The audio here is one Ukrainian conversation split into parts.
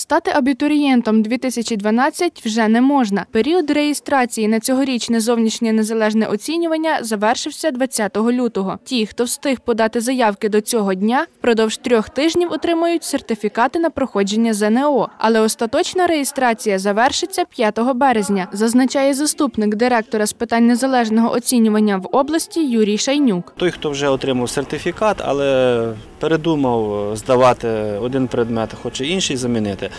Стати абітурієнтом 2012 вже не можна. Період реєстрації на цьогорічне зовнішнє незалежне оцінювання завершився 20 лютого. Ті, хто встиг подати заявки до цього дня, впродовж трьох тижнів отримують сертифікати на проходження ЗНО. Але остаточна реєстрація завершиться 5 березня, зазначає заступник директора з питань незалежного оцінювання в області Юрій Шайнюк. Той, хто вже отримав сертифікат, але передумав здавати один предмет, хоче інший замінити,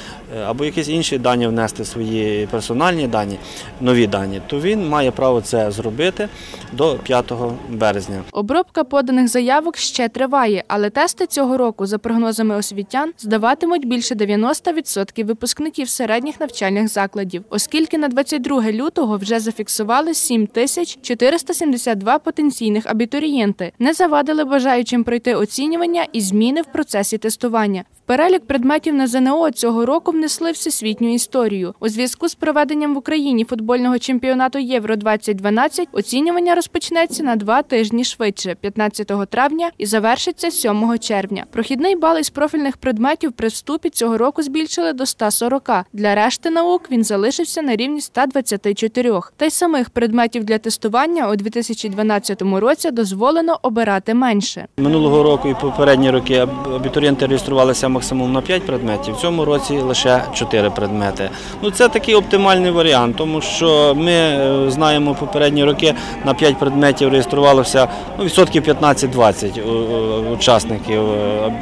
або якісь інші дані внести свої персональні дані, нові дані, то він має право це зробити до 5 березня. Обробка поданих заявок ще триває, але тести цього року, за прогнозами освітян, здаватимуть більше 90% випускників середніх навчальних закладів, оскільки на 22 лютого вже зафіксували 7 тисяч 472 потенційних абітурієнти. Не завадили бажаючим пройти оцінювання і зміни в процесі тестування. В перелік предметів на ЗНО цього року внесли всесвітню історію. У зв'язку з проведенням в Україні футбольного чемпіонату Євро 2012 оцінювання розпочнеться на два тижні швидше, 15 травня, і завершиться 7 червня. Прохідний бал із профільних предметів при вступі цього року збільшили до 140. Для решти наук він залишився на рівні 124. Та й самих предметів для тестування у 2012 році дозволено обирати менше. Минулого року і попередні роки абітурієнти реєструвалися максимум на 5 предметів. В цьому році лише 4 предмети. Ну це такий оптимальний варіант, тому що ми е, знаємо попередні роки на 5 предметів реєструвалося ну, відсотків 15-20 у- у- учасників. е,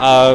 А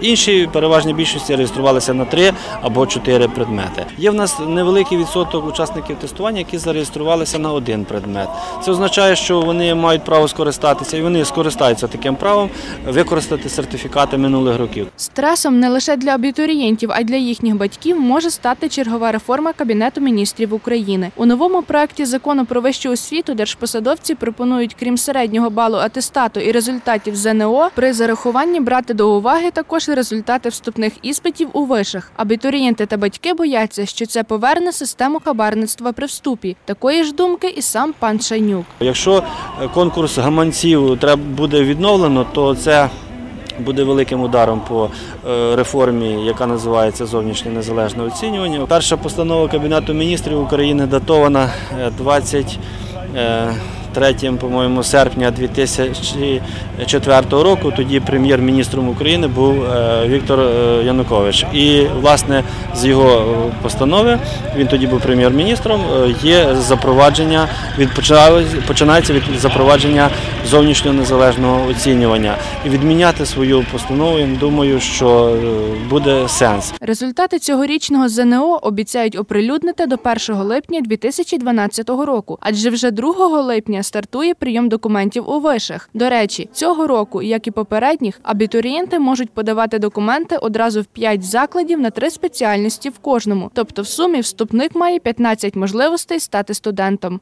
Інші переважні більшості реєструвалися на три або чотири предмети. Є в нас невеликий відсоток учасників тестування, які зареєструвалися на один предмет. Це означає, що вони мають право скористатися, і вони скористаються таким правом використати сертифікати минулих років. Стресом не лише для абітурієнтів, а й для їхніх батьків може стати чергова реформа Кабінету міністрів України. У новому проекті закону про вищу освіту держпосадовці пропонують, крім середнього балу атестату і результатів ЗНО, при зарахуванні брати до уваги також також результати вступних іспитів у вишах. Абітурієнти та батьки бояться, що це поверне систему хабарництва при вступі. Такої ж думки і сам пан Шайнюк. Якщо е, конкурс гаманців буде відновлено, то це Буде великим ударом по е, реформі, яка називається зовнішнє незалежне оцінювання. Перша постанова Кабінету міністрів України датована е, 20 3, по-моєму, серпня 2004 року. Тоді прем'єр-міністром України був е, Віктор е, Янукович. І, власне, з його е, постанови він тоді був прем'єр-міністром. Є запровадження починається від запровадження зовнішнього незалежного оцінювання і відміняти свою постанову. Я думаю, що буде сенс. Результати цьогорічного ЗНО обіцяють оприлюднити до 1 липня 2012 року, адже вже 2 липня стартує прийом документів у вишах. До речі, цього року, як і попередніх, абітурієнти можуть подавати документи одразу в 5 закладів на 3 спеціальності в кожному. Тобто, в сумі вступник має 15 можливостей стати студентом.